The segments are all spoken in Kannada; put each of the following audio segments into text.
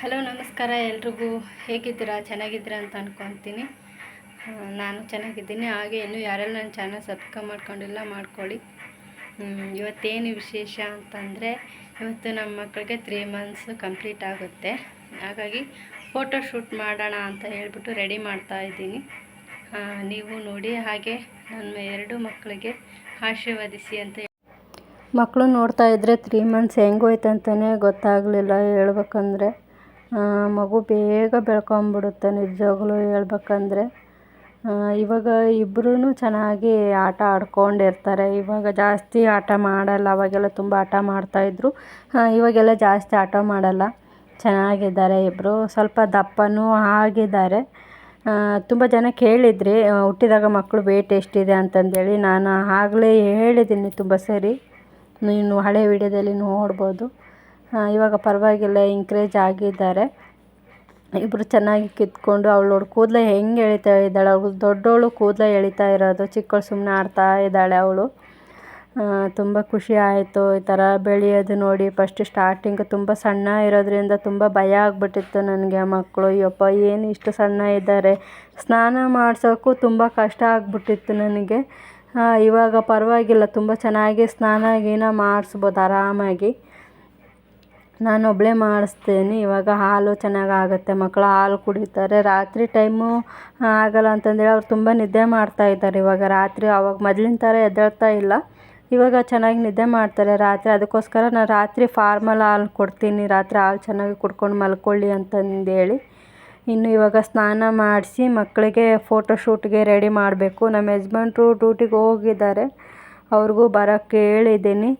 ಹಲೋ, ನಮಸ್ಕಾರ ಎಲ್ರಿಗೂ. ಹೇಗಿದ್ದೀರಾ? ಚೆನ್ನಾಗಿದ್ದೀರಾ ಅಂತ ಅನ್ಕೊತೀನಿ. ನಾನು ಚೆನ್ನಾಗಿದ್ದೀನಿ. ಹಾಗೆ ಇನ್ನೂ ಯಾರೆಲ್ಲ ನನ್ನ ಚಾನಲ್ ಸಬ್ಸ್ಕ್ರೈಬ್ ಮಾಡ್ಕೊಂಡಿಲ್ಲ ಮಾಡ್ಕೊಳ್ಳಿ. ಇವತ್ತೇನು ವಿಶೇಷ ಅಂತಂದರೆ, ಇವತ್ತು ನಮ್ಮ ಮಕ್ಕಳಿಗೆ ತ್ರೀ ಮಂತ್ಸ್ ಕಂಪ್ಲೀಟ್ ಆಗುತ್ತೆ. ಹಾಗಾಗಿ ಫೋಟೋ ಶೂಟ್ ಮಾಡೋಣ ಅಂತ ಹೇಳಿಬಿಟ್ಟು ರೆಡಿ ಮಾಡ್ತಾ ಇದ್ದೀನಿ. ನೀವು ನೋಡಿ ಹಾಗೆ ನನ್ನ ಎರಡು ಮಕ್ಕಳಿಗೆ ಆಶೀರ್ವದಿಸಿ ಅಂತ ಮಕ್ಕಳು ನೋಡ್ತಾ ಇದ್ದರೆ ತ್ರೀ ಮಂತ್ಸ್ ಹೆಂಗೋಯ್ತು ಅಂತಲೇ ಗೊತ್ತಾಗಲಿಲ್ಲ ಹೇಳ್ಬೇಕಂದ್ರೆ. ಮಗು ಬೇಗ ಬೆಳ್ಕೊಂಬಿಡುತ್ತೆ, ನಿಜವಾಗ್ಲೂ ಹೇಳ್ಬೇಕಂದ್ರೆ. ಇವಾಗ ಇಬ್ರೂ ಚೆನ್ನಾಗಿ ಆಟ ಆಡ್ಕೊಂಡಿರ್ತಾರೆ. ಇವಾಗ ಜಾಸ್ತಿ ಆಟ ಮಾಡಲ್ಲ, ಅವಾಗೆಲ್ಲ ತುಂಬ ಆಟ ಮಾಡ್ತಾಯಿದ್ರು ಇವಾಗೆಲ್ಲ ಜಾಸ್ತಿ ಆಟ ಮಾಡಲ್ಲ. ಚೆನ್ನಾಗಿದ್ದಾರೆ ಇಬ್ಬರು ಸ್ವಲ್ಪ ದಪ್ಪನೂ ಆಗಿದ್ದಾರೆ. ತುಂಬ ಜನ ಕೇಳಿದ್ರಿ ಹುಟ್ಟಿದಾಗ ಮಕ್ಕಳು ವೇಟ್ ಎಷ್ಟಿದೆ ಅಂತಂದೇಳಿ. ನಾನು ಆಗಲೇ ಹೇಳಿದ್ದೀನಿ, ತುಂಬ ಸರಿ. ನೀನು ಹಳೆ ವಿಡಿಯೋದಲ್ಲಿ ನೋಡ್ಬೋದು. ಇವಾಗ ಪರವಾಗಿಲ್ಲ ಎಂಕರೇಜ್ ಆಗಿದ್ದಾರೆ. ಇಬ್ಬರು ಚೆನ್ನಾಗಿ ಕಿತ್ಕೊಂಡು ಅವಳು ನೋಡಿ ಕೂದಲು ಹೆಂಗೆ ಎಳಿತಾ ಇದ್ದಾಳೆ, ಅವಳು ದೊಡ್ಡವಳು ಕೂದಲೇ ಎಳಿತಾ ಇರೋದು ಚಿಕ್ಕವಳು ಸುಮ್ಮನೆ ಆಡ್ತಾ ಇದ್ದಾಳೆ ಅವಳು. ತುಂಬ ಖುಷಿ ಆಯಿತು ಈ ಥರ ಬೆಳೆಯೋದು ನೋಡಿ. ಫಸ್ಟ್ ಸ್ಟಾರ್ಟಿಂಗ್ ತುಂಬ ಸಣ್ಣ ಇರೋದ್ರಿಂದ ತುಂಬ ಭಯ ಆಗಿಬಿಟ್ಟಿತ್ತು ನನಗೆ ಮಕ್ಕಳು. ಯಪ್ಪ, ಏನು ಇಷ್ಟು ಸಣ್ಣ ಇದ್ದಾರೆ? ಸ್ನಾನ ಮಾಡಿಸೋಕ್ಕೂ ತುಂಬ ಕಷ್ಟ ಆಗಿಬಿಟ್ಟಿತ್ತು ನನಗೆ. ಇವಾಗ ಪರವಾಗಿಲ್ಲ, ತುಂಬ ಚೆನ್ನಾಗಿ ಸ್ನಾನ ಗೀನ ಮಾಡಿಸ್ಬೋದು ಆರಾಮಾಗಿ. ನಾನು ಒಬ್ಬಳೇ ಮಾಡಿಸ್ತೀನಿ. ಇವಾಗ ಹಾಲು ಚೆನ್ನಾಗಿ ಆಗುತ್ತೆ ಮಕ್ಕಳು ಹಾಲು ಕುಡಿತಾರೆ. ರಾತ್ರಿ ಟೈಮು ಆಗಲ್ಲ ಅಂತಂದೇಳಿ ಅವ್ರು ತುಂಬ ನಿದ್ದೆ ಮಾಡ್ತಾ ಇದ್ದಾರೆ. ಇವಾಗ ರಾತ್ರಿ ಅವಾಗ ಮೊದ್ಲಿನ ಥರ ಎದ್ದೇಳ್ತಾ ಇಲ್ಲ. ಇವಾಗ ಚೆನ್ನಾಗಿ ನಿದ್ದೆ ಮಾಡ್ತಾರೆ. ರಾತ್ರಿ ಅದಕ್ಕೋಸ್ಕರ ನಾನು ರಾತ್ರಿ ಫಾರ್ಮಲ್ ಹಾಲು ಕೊಡ್ತೀನಿ. ರಾತ್ರಿ ಹಾಲು ಚೆನ್ನಾಗಿ ಕುಡ್ಕೊಂಡು ಮಲ್ಕೊಳ್ಳಿ ಅಂತಂದೇಳಿ ಇನ್ನು ಇವಾಗ ಸ್ನಾನ ಮಾಡಿಸಿ ಮಕ್ಕಳಿಗೆ ಫೋಟೋ ಶೂಟ್ಗೆ ರೆಡಿ ಮಾಡಬೇಕು. ನಮ್ಮ ಯಜಮಾನ್ರು ಡ್ಯೂಟಿಗೆ ಹೋಗಿದ್ದಾರೆ. ಅವ್ರಿಗೂ ಬರೋಕ್ಕೆ ಹೇಳಿದ್ದೀನಿ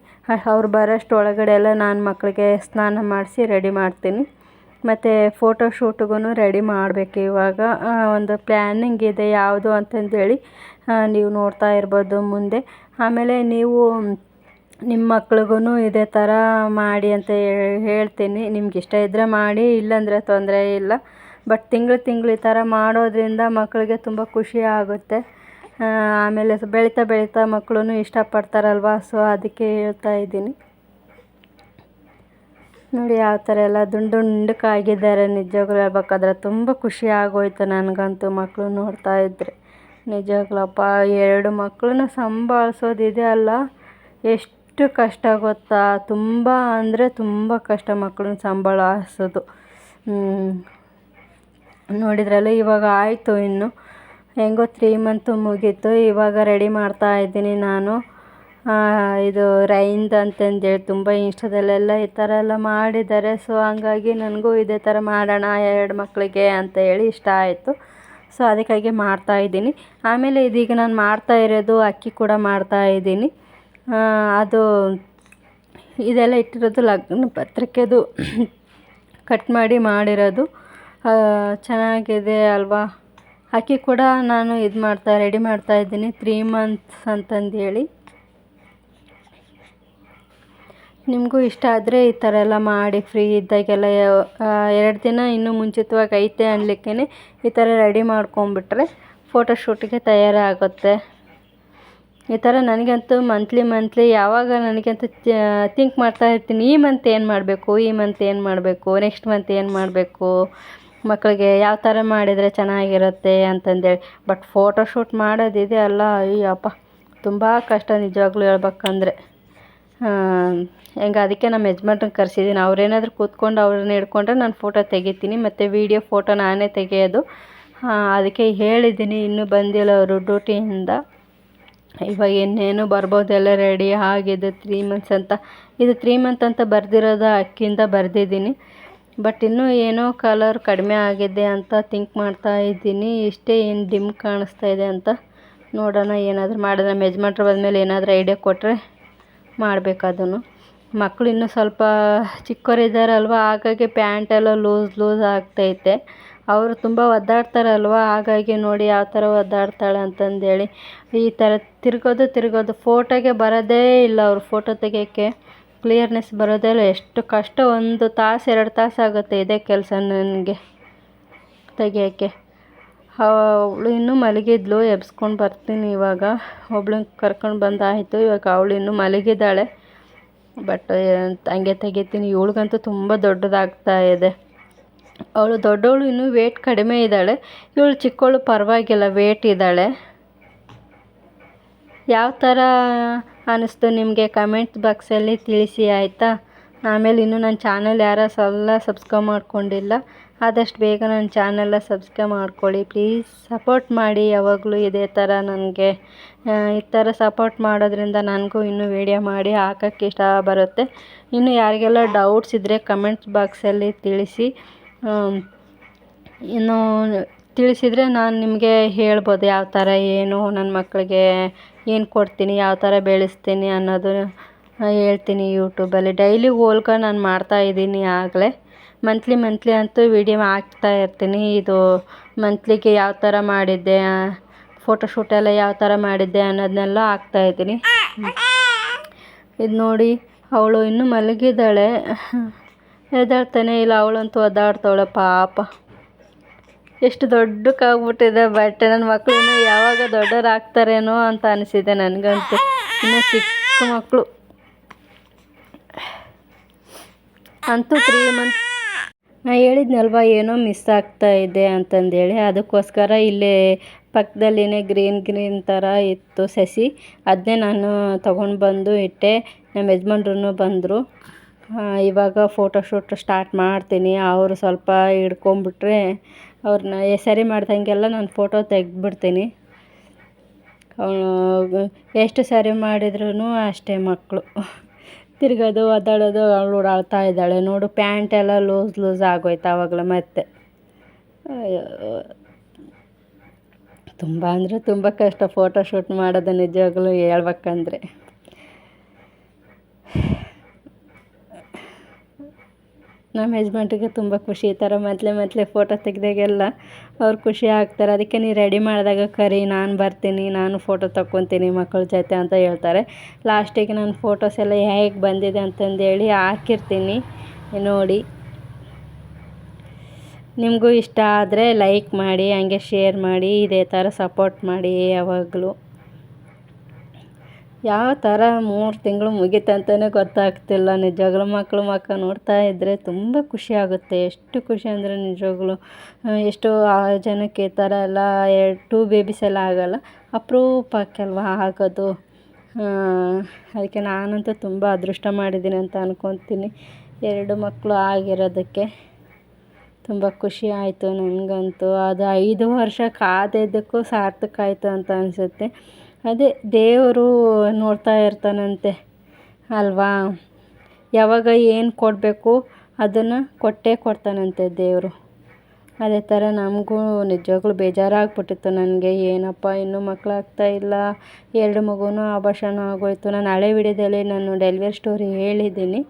ಅವ್ರು ಬರೋಷ್ಟೊಳಗಡೆ ಎಲ್ಲ ನಾನು ಮಕ್ಕಳಿಗೆ ಸ್ನಾನ ಮಾಡಿಸಿ ರೆಡಿ ಮಾಡ್ತೀನಿ. ಮತ್ತು ಫೋಟೋ ಶೂಟ್ಗೂ ರೆಡಿ ಮಾಡಬೇಕು ಇವಾಗ. ಒಂದು ಪ್ಲ್ಯಾನಿಂಗ್ ಇದೆ ಯಾವುದು ಅಂತಂದೇಳಿ ನೀವು ನೋಡ್ತಾ ಇರ್ಬೋದು ಮುಂದೆ. ಆಮೇಲೆ ನೀವು ನಿಮ್ಮ ಮಕ್ಳಿಗೂ ಇದೇ ಥರ ಮಾಡಿ ಅಂತ ಹೇಳ್ತೀನಿ. ನಿಮ್ಗೆ ಇಷ್ಟ ಇದ್ದರೆ ಮಾಡಿ, ಇಲ್ಲಾಂದರೆ ತೊಂದರೆ ಇಲ್ಲ. ಬಟ್ ತಿಂಗಳು ತಿಂಗಳು ಈ ಥರ ಮಾಡೋದ್ರಿಂದ ಮಕ್ಕಳಿಗೆ ತುಂಬ ಖುಷಿ ಆಗುತ್ತೆ. ಆಮೇಲೆ ಬೆಳೀತಾ ಬೆಳೀತಾ ಮಕ್ಕಳು ಇಷ್ಟಪಡ್ತಾರಲ್ವ? ಸೊ ಅದಕ್ಕೆ ಹೇಳ್ತಾ ಇದ್ದೀನಿ. ನೋಡಿ ಯಾವ ಥರ ಎಲ್ಲ ದುಂಡು ದುಂಡಕ್ಕಾಗಿದ್ದಾರೆ ನಿಜವಾಗ್ಲೂ ಹೇಳ್ಬೇಕಾದ್ರೆ ತುಂಬ ಖುಷಿ ಆಗೋಯ್ತು ನನಗಂತೂ ಮಕ್ಕಳು ನೋಡ್ತಾ ಇದ್ದರೆ ನಿಜವಾಗ್ಲಪ್ಪ, ಎರಡು ಮಕ್ಕಳನ್ನ ಸಂಭಾಳಿಸೋದಿದೆ ಅಲ್ಲ? ಎಷ್ಟು ಕಷ್ಟ ಗೊತ್ತಾ? ತುಂಬ ಅಂದರೆ ತುಂಬ ಕಷ್ಟ ಮಕ್ಕಳನ್ನ ಸಂಭಾಳಿಸೋದು. ನೋಡಿದ್ರಲ್ಲ ಇವಾಗ ಆಯಿತು ಇನ್ನು. ಹೆಂಗೋ ತ್ರೀ ಮಂತು ಮುಗೀತು, ಇವಾಗ ರೆಡಿ ಮಾಡ್ತಾ ಇದ್ದೀನಿ ನಾನು. ಇದು ರೈಂದ್ ಅಂತಂದೇಳಿ ತುಂಬ ಇನ್ಸ್ಟಾದಲ್ಲೆಲ್ಲ ಈ ಥರ ಎಲ್ಲ ಮಾಡಿದ್ದಾರೆ. ಸೊ ಹಂಗಾಗಿ ನನಗೂ ಇದೇ ಥರ ಮಾಡೋಣ ಎರಡು ಮಕ್ಕಳಿಗೆ ಅಂತ ಹೇಳಿ ಇಷ್ಟ ಆಯಿತು. ಸೊ ಅದಕ್ಕಾಗಿ ಮಾಡ್ತಾ ಇದ್ದೀನಿ. ಆಮೇಲೆ ಇದೀಗ ನಾನು ಮಾಡ್ತಾ ಇರೋದು ಅಕ್ಕಿ ಕೂಡ ಮಾಡ್ತಾ ಇದ್ದೀನಿ. ಅದು ಇದೆಲ್ಲ ಇಟ್ಟಿರೋದು ಲಗ್ನ ಪತ್ರಿಕೆದು. ಕಟ್ ಮಾಡಿ ಮಾಡಿರೋದು. ಚೆನ್ನಾಗಿದೆ ಅಲ್ವಾ? ಅಕ್ಕಿ ಕೂಡ ನಾನು ಇದು ಮಾಡ್ತಾ ರೆಡಿ ಮಾಡ್ತಾ ಇದ್ದೀನಿ ತ್ರೀ ಮಂತ್ಸ್ ಅಂತಂದೇಳಿ ನಿಮಗೂ ಇಷ್ಟ ಆದರೆ ಈ ಥರ ಎಲ್ಲ ಮಾಡಿ ಫ್ರೀ ಇದ್ದಾಗೆಲ್ಲ ಎರಡು ದಿನ ಇನ್ನೂ ಮುಂಚಿತವಾಗಿ ಐತೆ ಅನ್ಲಿಕ್ಕೇ ಈ ಥರ ರೆಡಿ ಮಾಡ್ಕೊಂಬಿಟ್ರೆ ಫೋಟೋ ಶೂಟಿಗೆ ತಯಾರಾಗುತ್ತೆ. ಈ ಥರ ನನಗಂತೂ ಮಂತ್ಲಿ ಮಂತ್ಲಿ ಯಾವಾಗ ನನಗಂತೂ ಥಿಂಕ್ ಮಾಡ್ತಾ ಇರ್ತೀನಿ, ಈ ಮಂತ್ ಏನು ಮಾಡಬೇಕು, ಈ ಮಂತ್ ಏನು ಮಾಡಬೇಕು ನೆಕ್ಸ್ಟ್ ಮಂತ್ ಏನು ಮಾಡಬೇಕು. ಮಕ್ಕಳಿಗೆ ಯಾವ ಥರ ಮಾಡಿದರೆ ಚೆನ್ನಾಗಿರುತ್ತೆ ಅಂತಂದೇಳಿ. ಬಟ್ ಫೋಟೋ ಶೂಟ್ ಮಾಡೋದಿದೆ ಅಲ್ಲ, ಅಯ್ಯಪ್ಪ. ತುಂಬ ಕಷ್ಟ ನಿಜವಾಗ್ಲೂ ಹೇಳ್ಬೇಕಂದ್ರೆ. ಹೆಂಗೆ ಅದಕ್ಕೆ ನಮ್ಮ ಯಜಮಾನ್ರನ್ನ ಕರೆಸಿದ್ದೀನಿ ಅವ್ರೇನಾದರೂ ಕೂತ್ಕೊಂಡು ಅವ್ರನ್ನ ಹಿಡ್ಕೊಂಡ್ರೆ ನಾನು ಫೋಟೋ ತೆಗಿತೀನಿ, ಮತ್ತು ವೀಡಿಯೋ ಫೋಟೋ ನಾನೇ ತೆಗೆಯೋದು. ಅದಕ್ಕೆ ಹೇಳಿದ್ದೀನಿ ಇನ್ನೂ ಬಂದಿಲ್ಲ ಅವರು ಡ್ಯೂಟಿಯಿಂದ. ಇವಾಗ ಇನ್ನೇನು ಬರ್ಬೋದು ಎಲ್ಲ ರೆಡಿ ಆಗಿದೆ ತ್ರೀ ಮಂತ್ಸ್ ಅಂತ. ಇದು ತ್ರೀ ಮಂತ್ ಅಂತ ಬರೆದಿರೋದು ಅಕ್ಕಿಯಿಂದ ಬರೆದಿದ್ದೀನಿ. ಬಟ್ ಇನ್ನೂ ಏನೋ ಕಲರ್ ಕಡಿಮೆ ಆಗಿದೆ ಅಂತ ಥಿಂಕ್ ಮಾಡ್ತಾ ಇದ್ದೀನಿ. ಇಷ್ಟೇ ಏನು ಡಿಮ್ ಕಾಣಿಸ್ತಾ ಇದೆ ಅಂತ ನೋಡೋಣ. ಏನಾದರೂ ಮಾಡಿದ್ರೆ ಮೆಜ್ಮೆಂಟ್ರ್ ಬಂದಮೇಲೆ ಏನಾದರೂ ಐಡಿಯಾ ಕೊಟ್ಟರೆ ಮಾಡಬೇಕು ಅದನ್ನು. ಮಕ್ಕಳು ಇನ್ನೂ ಸ್ವಲ್ಪ ಚಿಕ್ಕವರಿದ್ದಾರಲ್ವ, ಹಾಗಾಗಿ ಪ್ಯಾಂಟ್ ಎಲ್ಲ ಲೂಸ್ ಲೂಸ್ ಆಗ್ತೈತೆ. ಅವರು ತುಂಬ ಒದ್ದಾಡ್ತಾರಲ್ವ, ಹಾಗಾಗಿ ನೋಡಿ ಯಾವ ಥರ ಒದ್ದಾಡ್ತಾಳೆ ಅಂತಂದೇಳಿ. ಈ ಥರ ತಿರ್ಗೋದು ತಿರ್ಗೋದು ಫೋಟೋಗೆ ಬರೋದೇ ಇಲ್ಲ ಅವರು ಫೋಟೋ ತೆಗಿಯೋಕ್ಕೆ. ಕ್ಲಿಯರ್ನೆಸ್ ಬರೋದೆಲ್ಲ ಎಷ್ಟು ಕಷ್ಟ, ಒಂದು ತಾಸು, ಎರಡು ತಾಸು ಆಗುತ್ತೆ ಇದೇ ಕೆಲಸ ನನಗೆ ತೆಗಿಯೋಕ್ಕೆ. ಅವಳು ಇನ್ನೂ ಮಲಗಿದ್ಲು, ಎಬ್ಸ್ಕೊಂಡು ಬರ್ತೀನಿ ಇವಾಗ. ಒಬ್ಳನ್ನ ಕರ್ಕೊಂಡು ಬಂದಾಯಿತು ಇವಾಗ ಅವಳು ಇನ್ನೂ ಮಲಗಿದ್ದಾಳೆ. ಬಟ್ ಹಂಗೆ ತೆಗಿತೀನಿ. ಇವಳಿಗಂತೂ ತುಂಬ ದೊಡ್ಡದಾಗ್ತಾ ಇದೆ. ಅವಳು ದೊಡ್ಡವಳು ಇನ್ನೂ ವೇಟ್ ಕಡಿಮೆ ಇದ್ದಾಳೆ. ಇವಳು ಚಿಕ್ಕವಳು ಪರವಾಗಿಲ್ಲ ವೇಟ್ ಇದ್ದಾಳೆ. ಯಾವ ಥರ ಅನ್ನಿಸ್ತು ನಿಮಗೆ ಕಮೆಂಟ್ ಬಾಕ್ಸಲ್ಲಿ ತಿಳಿಸಿ, ಆಯಿತಾ? ಆಮೇಲೆ ಇನ್ನೂ ನನ್ನ ಚಾನಲ್ ಯಾರ ಸಲ್ಲ ಸಬ್ಸ್ಕ್ರೈಬ್ ಮಾಡ್ಕೊಂಡಿಲ್ಲ, ಆದಷ್ಟು ಬೇಗ ನನ್ನ ಚಾನೆಲ್ಲ ಸಬ್ಸ್ಕ್ರೈಬ್ ಮಾಡ್ಕೊಳ್ಳಿ. ಪ್ಲೀಸ್ ಸಪೋರ್ಟ್ ಮಾಡಿ, ಯಾವಾಗಲೂ ಇದೇ ಥರ ನನಗೆ. ಈ ಥರ ಸಪೋರ್ಟ್ ಮಾಡೋದ್ರಿಂದ ನನಗೂ ಇನ್ನೂ ವೀಡಿಯೋ ಮಾಡಿ ಹಾಕೋಕ್ಕೆ ಇಷ್ಟ ಬರುತ್ತೆ. ಇನ್ನು ಯಾರಿಗೆಲ್ಲ ಡೌಟ್ಸ್ ಇದ್ದರೆ ಕಮೆಂಟ್ಸ್ ಬಾಕ್ಸಲ್ಲಿ ತಿಳಿಸಿ. ಇನ್ನು ತಿಳಿಸಿದರೆ ನಾನು ನಿಮಗೆ ಹೇಳ್ಬೋದು ಯಾವ ಥರ ಏನು ನನ್ನ ಮಕ್ಕಳಿಗೆ ಏನು ಕೊಡ್ತೀನಿ, ಯಾವ ಥರ ಬೆಳೆಸ್ತೀನಿ ಅನ್ನೋದು ಹೇಳ್ತೀನಿ ಯೂಟ್ಯೂಬಲ್ಲಿ ಡೈಲಿ ಹೋಲ್ಕ ನಾನು ಮಾಡ್ತಾಯಿದ್ದೀನಿ ಆಗಲೇ. ಮಂತ್ಲಿ ಮಂತ್ಲಿ ಅಂತೂ ವಿಡಿಯೋ ಹಾಕ್ತಾ ಇರ್ತೀನಿ. ಇದು ಮಂತ್ಲಿಗೆ ಯಾವ ಥರ ಮಾಡಿದ್ದೆ ಫೋಟೋಶೂಟ್ ಎಲ್ಲ ಯಾವ ಥರ ಮಾಡಿದ್ದೆ ಅನ್ನೋದನ್ನೆಲ್ಲ ಹಾಕ್ತಾಯಿದ್ದೀನಿ ಇದು ನೋಡಿ, ಅವಳು ಇನ್ನೂ ಮಲಗಿದ್ದಾಳೆ. ಎದ್ದೇಳ್ತಾನೆ, ಇಲ್ಲ ಅವಳಂತೂ ಒದ್ದಾಡ್ತಾವಳೆ ಪಾಪ. ಎಷ್ಟು ದೊಡ್ಡಕ್ಕಾಗ್ಬಿಟ್ಟಿದೆ ಬಟ್ ನನ್ನ ಮಕ್ಕಳು ಇನ್ನೂ ಯಾವಾಗ ದೊಡ್ಡವರಾಗ್ತಾರೇನೋ ಅಂತ ಅನಿಸಿದೆ ನನಗಂತೂ. ಇನ್ನೂ ಚಿಕ್ಕ ಮಕ್ಕಳು ಅಂತೂ ತ್ರೀ ಮಂತ್ ನಾ ಹೇಳಿದ್ನಲ್ವ, ಏನೋ ಮಿಸ್ ಆಗ್ತಾ ಇದೆ ಅಂತಂದೇಳಿ. ಅದಕ್ಕೋಸ್ಕರ ಇಲ್ಲೇ ಪಕ್ಕದಲ್ಲಿನೇ ಗ್ರೀನ್ ಗ್ರೀನ್ ಥರ ಇತ್ತು ಸಸಿ. ಅದನ್ನೇ ನಾನು ತೊಗೊಂಡು ಬಂದು ಇಟ್ಟೆ. ನಮ್ಮ ಯಜಮಾನ್ರು ಬಂದರು. ಇವಾಗ ಫೋಟೋಶೂಟ್ ಸ್ಟಾರ್ಟ್ ಮಾಡ್ತೀನಿ. ಅವರು ಸ್ವಲ್ಪ ಹಿಡ್ಕೊಂಬಿಟ್ರೆ ಅವ್ರನ್ನ ಸರಿ ಮಾಡ್ದಂಗೆಲ್ಲ ನಾನು ಫೋಟೋ ತೆಗೆದ್ಬಿಡ್ತೀನಿ. ಎಷ್ಟು ಸರಿ ಮಾಡಿದ್ರೂ ಅಷ್ಟೇ ಮಕ್ಕಳು ತಿರ್ಗೋದು ಒದ್ದಾಡೋದು ಅವಳು ಅಳ್ತಾ ಇದ್ದಾಳೆ. ನೋಡು, ಪ್ಯಾಂಟ್ ಎಲ್ಲ ಲೂಸ್ ಲೂಸ್ ಆಗೋಯ್ತು ಆವಾಗಲೇ ಮತ್ತೆ. ತುಂಬ ಅಂದರೆ ತುಂಬ ಕಷ್ಟ. ಫೋಟೋ ಶೂಟ್ ಮಾಡೋದು ನಿಜವಾಗ್ಲೂ ಹೇಳ್ಬೇಕಂದ್ರೆ. ನಮ್ಮ ಯಜಮಾನ್ರಿಗೆ ತುಂಬ ಖುಷಿ. ಈ ಥರ ಮೊದಲೇ ಮೊದಲೇ ಫೋಟೋ ತೆಗೆದಾಗೆಲ್ಲ ಅವ್ರು ಖುಷಿ ಆಗ್ತಾರೆ. ಅದಕ್ಕೆ ನೀ ರೆಡಿ ಮಾಡಿದಾಗ ಕರಿ, ನಾನು ಬರ್ತೀನಿ, ನಾನು ಫೋಟೋ ತಕ್ಕೊತೀನಿ ಮಕ್ಕಳ ಜೊತೆ ಅಂತ ಹೇಳ್ತಾರೆ. ಲಾಸ್ಟಿಗೆ ನಾನು ಫೋಟೋಸ್ ಎಲ್ಲ ಹೇಗೆ ಬಂದಿದೆ ಅಂತಂದೇಳಿ ಹಾಕಿರ್ತೀನಿ. ನೋಡಿ. ನಿಮಗೂ ಇಷ್ಟ ಆದರೆ ಲೈಕ್ ಮಾಡಿ, ಹಂಗೆ ಶೇರ್ ಮಾಡಿ, ಇದೇ ಥರ ಸಪೋರ್ಟ್ ಮಾಡಿ ಯಾವಾಗಲೂ. ಯಾವ ಥರ ಮೂರು ತಿಂಗಳು ಮುಗೀತಂತಲೇ ಗೊತ್ತಾಗ್ತಿಲ್ಲ. ನಿಜವಾಗ್ಲೂ ಮಕ್ಕಳು ಮಕ್ಕ ನೋಡ್ತಾ ಇದ್ದರೆ ತುಂಬ ಖುಷಿ ಆಗುತ್ತೆ. ಎಷ್ಟು ಖುಷಿ ಅಂದರೆ ನಿಜವಾಗ್ಲೂ ಎಷ್ಟೋ ಜನಕ್ಕೆ ಈ ಥರ ಎಲ್ಲ ಎರಡು ಟೂ ಬೇಬೀಸ್ ಎಲ್ಲ ಆಗೋಲ್ಲ. ಅಪರೂಪಕ್ಕಲ್ವ ಆಗೋದು. ಅದಕ್ಕೆ ನಾನಂತೂ ತುಂಬ ಅದೃಷ್ಟ ಮಾಡಿದ್ದೀನಿ ಅಂತ ಅಂದ್ಕೊತೀನಿ ಎರಡು ಮಕ್ಕಳು ಆಗಿರೋದಕ್ಕೆ ತುಂಬ ಖುಷಿ ಆಯಿತು ನನಗಂತೂ. ಅದು ಐದು ವರ್ಷ ಕಾದಿದ್ದಕ್ಕೂ ಸಾರ್ಥಕ ಆಯಿತು ಅಂತ ಅನಿಸುತ್ತೆ. ಅದೇ ದೇವರು ನೋಡ್ತಾ ಇರ್ತಾನಂತೆ, ಅಲ್ವಾ? ಯಾವಾಗ ಏನು ಕೊಡಬೇಕು ಅದನ್ನು ಕೊಟ್ಟೇ ಕೊಡ್ತಾನಂತೆ ದೇವರು. ಅದೇ ಥರ ನಮಗೂ ನಿಜವಾಗ್ಲೂ ಬೇಜಾರಾಗ್ಬಿಟ್ಟಿತ್ತು ನನಗೆ, ಏನಪ್ಪ ಇನ್ನೂ ಮಕ್ಕಳಾಗ್ತಾ ಇಲ್ಲ, ಎರಡು ಮಗುನೂ ಆಭಾಷಣ ಆಗೋಯ್ತು. ನಾನು ಹಳೆ ವಿಡಿಯೋದಲ್ಲಿ ನಾನು ಡೆಲಿವರಿ ಸ್ಟೋರಿ ಹೇಳಿದ್ದೀನಿ.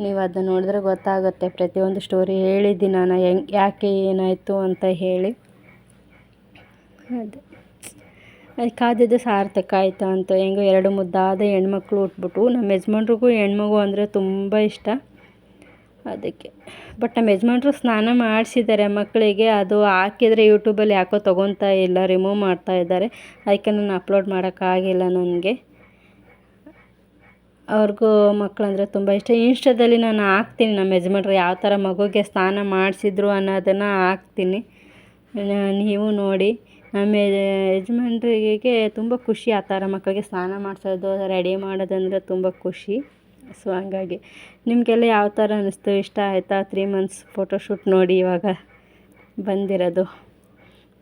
ನೀವು ಅದನ್ನು ನೋಡಿದ್ರೆ ಗೊತ್ತಾಗುತ್ತೆ, ಪ್ರತಿಯೊಂದು ಸ್ಟೋರಿ ಹೇಳಿದ್ದೀನಿ ನಾನು, ಹೆಂಗೆ, ಯಾಕೆ ಏನಾಯಿತು ಅಂತ ಹೇಳಿ. ಅದೇ. ಅದು ಕಾದಿದ್ದು ಸಾರ್ಥಕ ಆಯಿತು ಅಂತ ಹೆಂಗೋ ಎರಡು ಮುದ್ದಾದ ಹೆಣ್ಮಕ್ಳು ಉಟ್ಬಿಟ್ಟು ನಮ್ಮ ಯಜಮಾನ್ರಿಗೂ ಹೆಣ್ಮಗು ಅಂದರೆ ತುಂಬ ಇಷ್ಟ. ಅದಕ್ಕೆ. ಬಟ್ ನಮ್ಮ ಯಜಮಾನ್ರು ಸ್ನಾನ ಮಾಡಿಸಿದ್ದಾರೆ ಮಕ್ಕಳಿಗೆ, ಅದು ಹಾಕಿದರೆ ಯೂಟ್ಯೂಬಲ್ಲಿ ಯಾಕೋ ತೊಗೊತಾ ಇಲ್ಲ, ರಿಮೂವ್ ಮಾಡ್ತಾ ಇದ್ದಾರೆ. ಅದಕ್ಕೆ ನಾನು ಅಪ್ಲೋಡ್ ಮಾಡೋಕ್ಕಾಗಿಲ್ಲ ನನಗೆ. ಅವ್ರಿಗೂ ಮಕ್ಕಳಂದರೆ ತುಂಬ ಇಷ್ಟ. ಇನ್ಸ್ಟಾದಲ್ಲಿ ನಾನು ಹಾಕ್ತೀನಿ, ನಮ್ಮ ಯಜಮಾನ್ರು ಯಾವ ಥರ ಮಗುಗೆ ಸ್ನಾನ ಮಾಡಿಸಿದ್ರು ಅನ್ನೋದನ್ನು ಹಾಕ್ತೀನಿ. ನೀವು ನೋಡಿ. ನಮ್ಮ ಯಜಮಾನ್ರಿಗೆ ತುಂಬ ಖುಷಿ ಆ ಥರ ಮಕ್ಕಳಿಗೆ ಸ್ನಾನ ಮಾಡಿಸೋದು, ರೆಡಿ ಮಾಡೋದಂದರೆ ತುಂಬ ಖುಷಿ. ಸೊ, ಹಂಗಾಗಿ ನಿಮಗೆಲ್ಲ ಯಾವ ಥರ ಅನ್ನಿಸ್ತು? ಇಷ್ಟ ಆಯಿತಾ? ತ್ರೀ ಮಂತ್ಸ್ ಫೋಟೋಶೂಟ್ ನೋಡಿ ಇವಾಗ ಬಂದಿರೋದು.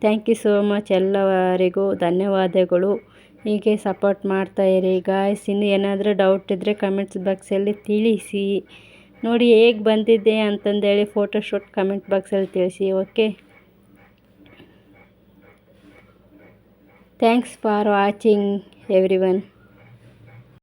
ಥ್ಯಾಂಕ್ ಯು ಸೋ ಮಚ್ ಎಲ್ಲವರಿಗೂ. ಧನ್ಯವಾದಗಳು. ಹೀಗೆ ಸಪೋರ್ಟ್ ಮಾಡ್ತಾಯಿರಿ ಗಾಯ್ಸ್ ಇನ್ನು ಏನಾದರೂ ಡೌಟ್ ಇದ್ದರೆ ಕಮೆಂಟ್ಸ್ ಬಾಕ್ಸಲ್ಲಿ ತಿಳಿಸಿ. ನೋಡಿ ಹೇಗೆ ಬಂದಿದ್ದೆ ಅಂತಂದೇಳಿ ಫೋಟೋಶೂಟ್ ಕಮೆಂಟ್ ಬಾಕ್ಸಲ್ಲಿ ತಿಳಿಸಿ. Okay Thanks for watching everyone.